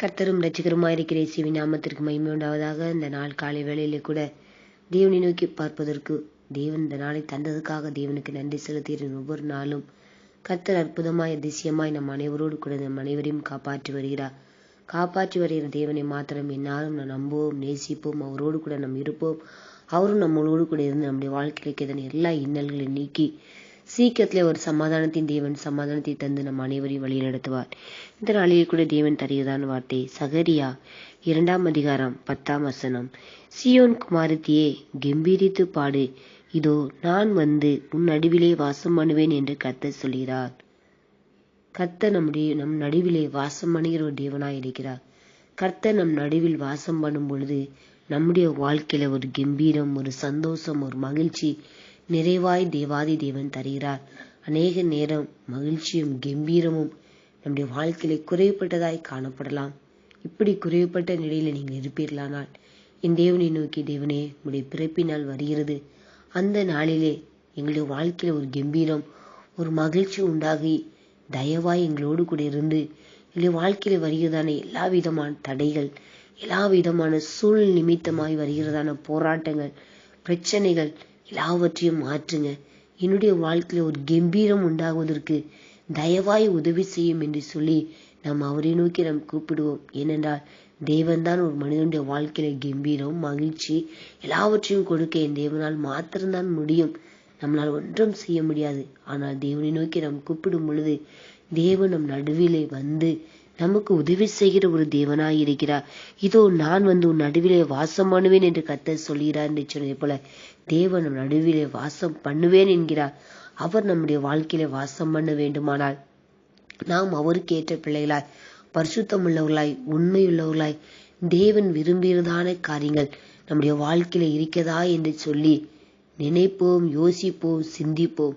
கர்த்தரும் ரட்சகருமாய் இருக்கிற இயேசுவின் நாமத்திற்கு மகிமை உண்டாவதாக. இந்த நாள் காலை வேளையிலே கூட தேவனை நோக்கி பார்ப்பதற்கு தேவன் இந்த நாளை தந்ததுக்காக தேவனுக்கு நன்றி செலுத்துகிறேன். ஒவ்வொரு நாளும் கர்த்தர் அற்புதமாய் அதிசயமாய் நம் அனைவரோடு கூட நம் அனைவரையும் காப்பாற்றி வருகிறார். காப்பாற்றி வருகிற தேவனை மாத்திரம் என்னாலும் நாம் நம்புவோம் நேசிப்போம் அவரோடு கூட நாம் இருப்போம். அவரும் நம்மளோடு கூட இருந்து நம்முடைய வாழ்க்கைக்கு எதன எல்லா இன்னல்களையும் நீக்கி சீக்கிரத்திலே ஒரு சமாதானத்தின் தேவன் சமாதானத்தை தந்து நம் அனைவரையும் வழி நடத்துவார். இந்த நாளில் கூட தேவன் தருகிறதான வார்த்தை சகரியா இரண்டாம் அதிகாரம் பத்தாம் வசனம். சியோன் குமாரத்தியே கெம்பீரித்து பாடு. இதோ நான் வந்து உன் நடுவிலே வாசம் பண்ணுவேன் என்று கர்த்தர் சொல்கிறார். கத்த நம்முடைய நம் நடுவிலே வாசம் பண்ணுகிற ஒரு தேவனாய் இருக்கிறார். கர்த்த நம் நடுவில் வாசம் பண்ணும் பொழுது நம்முடைய வாழ்க்கையில ஒரு கம்பீரம் ஒரு சந்தோஷம் ஒரு மகிழ்ச்சி நிறைவாய் தேவாதி தேவன் தருகிறார். அநேக நேரம் மகிழ்ச்சியும் கம்பீரமும் நம்முடைய வாழ்க்கையில குறைவுபட்டதாய் காணப்படலாம். இப்படி குறைவுபட்ட நிலையில நீங்கள் இருப்பீர்களானால் என் தேவனை நோக்கி தேவனே உடைய பிறப்பினால் வருகிறது. அந்த நாளிலே எங்களுடைய வாழ்க்கையில ஒரு கம்பீரம் ஒரு மகிழ்ச்சி உண்டாகி தயவாய் எங்களோடு கூட இருந்து எங்களுடைய வாழ்க்கையில வருகிறதான எல்லா விதமான தடைகள் எல்லா விதமான சூழல் நிமித்தமாய் வருகிறதான போராட்டங்கள் பிரச்சனைகள் எல்லாவற்றையும் மாற்றுங்க. என்னுடைய வாழ்க்கையில ஒரு கம்பீரம் உண்டாகுவதற்கு தயவாய் உதவி செய்யும் என்று சொல்லி நாம் அவரை நோக்கி நாம் கூப்பிடுவோம். ஏனென்றால் தேவன்தான் ஒரு மனிதனுடைய வாழ்க்கையில கம்பீரம் மகிழ்ச்சி எல்லாவற்றையும் கொடுக்க என் தேவனால் மாத்திரம்தான் முடியும். நம்மளால் ஒன்றும் செய்ய முடியாது. ஆனால் தேவனை நோக்கி நாம் கூப்பிடும் பொழுது தேவன் நம் நடுவிலே வந்து நமக்கு உதவி செய்கிற ஒரு தேவனாய் இருக்கிறார். இதோ நான் வந்து உன் நடுவிலே வாசம் பண்ணுவேன் என்று கத்த சொல்கிறார் என்று சொன்னதை போல தேவன் நம் நடுவிலே வாசம் பண்ணுவேன் என்கிறார். அவர் நம்முடைய வாழ்க்கையில வாசம் பண்ண வேண்டுமானால் நாம் அவருக்கு ஏற்ற பிள்ளைகளாய் பரிசுத்தம் உள்ளவர்களாய் உண்மையுள்ளவர்களாய் தேவன் விரும்புகிறதான காரியங்கள் நம்முடைய வாழ்க்கையில இருக்கிறதா என்று சொல்லி நினைப்போம் யோசிப்போம் சிந்திப்போம்.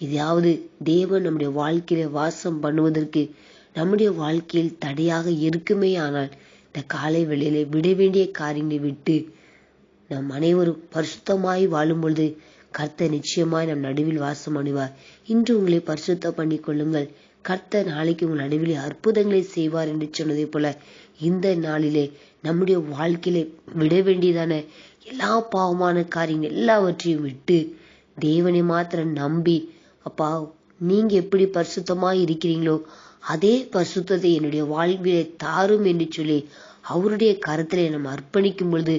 இதாவது தேவன் நம்முடைய வாழ்க்கையில வாசம் பண்ணுவதற்கு நம்முடைய வாழ்க்கையில் தடையாக இருக்குமே ஆனால் இந்த காலை வெளியிலே விட வேண்டிய காரியங்களை விட்டு நம் அனைவரும் பரிசுத்தமாய் வாழும் பொழுது கர்த்தர் நிச்சயமாய் நம் நடுவில் வாசம் அணிவார். இன்று உங்களை பரிசுத்தம் பண்ணிக் கொள்ளுங்கள். கர்த்தர் நாளைக்கு உங்கள் நடுவில் அற்புதங்களை செய்வார் என்று சொன்னதை போல இந்த நாளிலே நம்முடைய வாழ்க்கையிலே விட வேண்டியதான எல்லா பாவமான காரியங்கள் எல்லாவற்றையும் விட்டு தேவனை மாத்திரம் நம்பி அப்பா நீங்க எப்படி பரிசுத்தமாய் இருக்கிறீங்களோ அதே பரிசுத்தத்தை என்னுடைய வாழ்விலே தாரும் என்று சொல்லி அவருடைய கருத்திலே நம்ம அர்ப்பணிக்கும் பொழுது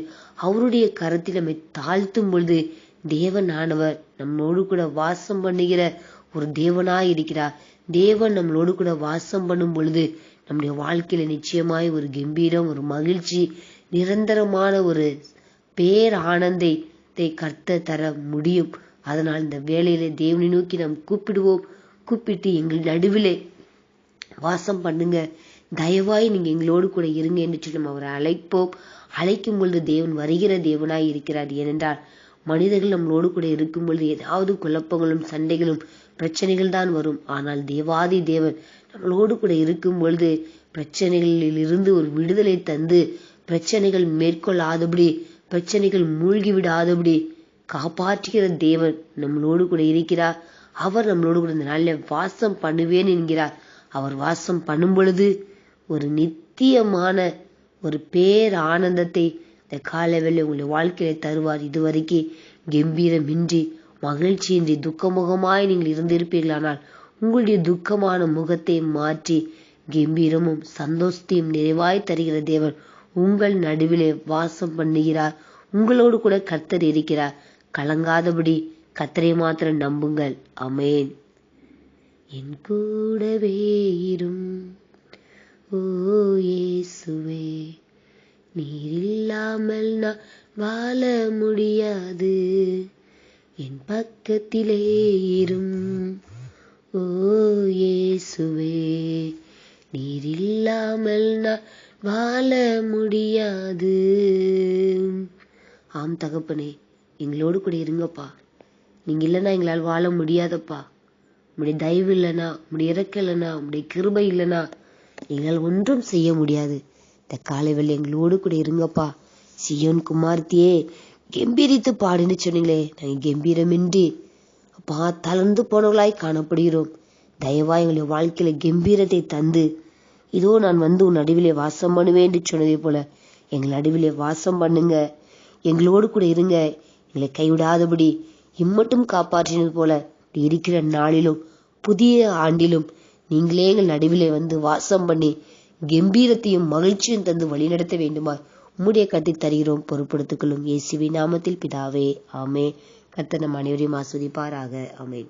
அவருடைய கரத்தில் நம்மை தாழ்த்தும் பொழுது தேவன் ஆனவர் நம்மளோடு கூட வாசம் பண்ணுகிற ஒரு தேவனாய் இருக்கிறார். தேவன் நம்மளோடு கூட வாசம் பண்ணும் பொழுது நம்முடைய வாழ்க்கையில நிச்சயமாய் ஒரு கம்பீரம் ஒரு மகிழ்ச்சி நிரந்தரமான ஒரு பேர் ஆனந்தத்தை கர்த்த தர முடியும். அதனால் இந்த வேலையில தேவனை நோக்கி நாம் கூப்பிடுவோம். கூப்பிட்டு எங்கள் நடுவிலே வாசம் பண்ணுங்க. தயவாய் நீங்க எங்களோடு கூட இருங்க என்று சொல்லி நம்ம அவரை அழைப்போம். அழைக்கும் பொழுது தேவன் வருகிற தேவனாய் இருக்கிறார். ஏனென்றால் மனிதர்கள் நம்மளோடு கூட இருக்கும் பொழுது ஏதாவது குழப்பங்களும் சண்டைகளும் பிரச்சனைகள் தான் வரும். ஆனால் தேவாதி தேவன் நம்மளோடு கூட இருக்கும் பொழுது பிரச்சனைகளில் இருந்து ஒரு விடுதலை தந்து பிரச்சனைகள் மேற்கொள்ளாதபடி பிரச்சனைகள் மூழ்கி விடாதபடி காப்பாற்றுகிற தேவன் நம்மளோடு கூட இருக்கிறார். அவர் நம்மளோடு கூட இந்த நாளில் வாசம் பண்ணுவேன் என்கிறார். அவர் வாசம் பண்ணும் பொழுது ஒரு நித்தியமான ஒரு பேர் ஆனந்தத்தை இந்த காலவேளை உங்களுடைய வாழ்க்கையில தருவார். இதுவரைக்கும் கம்பீரமின்றி மகிழ்ச்சியின்றி துக்கமுகமாய் நீங்கள் இருந்திருப்பீர்களானால் உங்களுடைய துக்கமான முகத்தை மாற்றி கம்பீரமும் சந்தோஷத்தையும் நிறைவாய் தருகிற தேவன் உங்கள் நடுவிலே வாசம் பண்ணுகிறார். உங்களோடு கூட கர்த்தர் இருக்கிறார். கலங்காதபடி கத்தரை மாத்திரம் நம்புங்கள். அமேன் என் கூடவே இரும். ஓ இயேசுவே நீர் இல்லாமல் நான் வாழ முடியாது. என் பக்கத்திலே இரும். ஓ இயேசுவே நீர் இல்லாமல் நான் வாழ முடியாது. ஆம் தகப்பனே எங்களோடு கூட இருங்கப்பா. நீங்க இல்லைன்னா எங்களால் வாழ முடியாதப்பா. உடைய தயவு இல்லைனா உடைய இறக்க இல்லைனா உடைய கிருபை இல்லைனா எங்களால் ஒன்றும் செய்ய முடியாது. இந்த காலை எங்களோடு கூட இருங்கப்பா. சியோன் குமார்த்தியே கம்பீரித்து பாடுன்னு சொன்னீங்களே நாங்கள் கம்பீரமின்றி அப்பா தளர்ந்து போனவளாய் காணப்படுகிறோம். தயவா எங்களுடைய வாழ்க்கையில கம்பீரத்தை தந்து இதோ நான் வந்து உன் நடுவிலே வாசம் பண்ணுவேன் என்று சொன்னதை போல எங்கள் நடுவிலே வாசம் பண்ணுங்க. எங்களோடு கூட இருங்க. எங்களை கைவிடாதபடி இம்மட்டும் காப்பாற்றினது போல இருக்கிற நாளிலும் புதிய ஆண்டிலும் நீங்களே எங்கள் நடுவிலே வந்து வாசம் பண்ணி கம்பீரத்தையும் மகிழ்ச்சியும் தந்து வழிநடத்த வேண்டுமா உம்முடைய கத்தை தருகிறோம் பொறுப்படுத்திக் கொள்ளும் இயேசுவி நாமத்தில் பிதாவே. ஆமே கத்தனம் அனைவரையும் ஆஸ்வதிப்பாராக. ஆமேன்.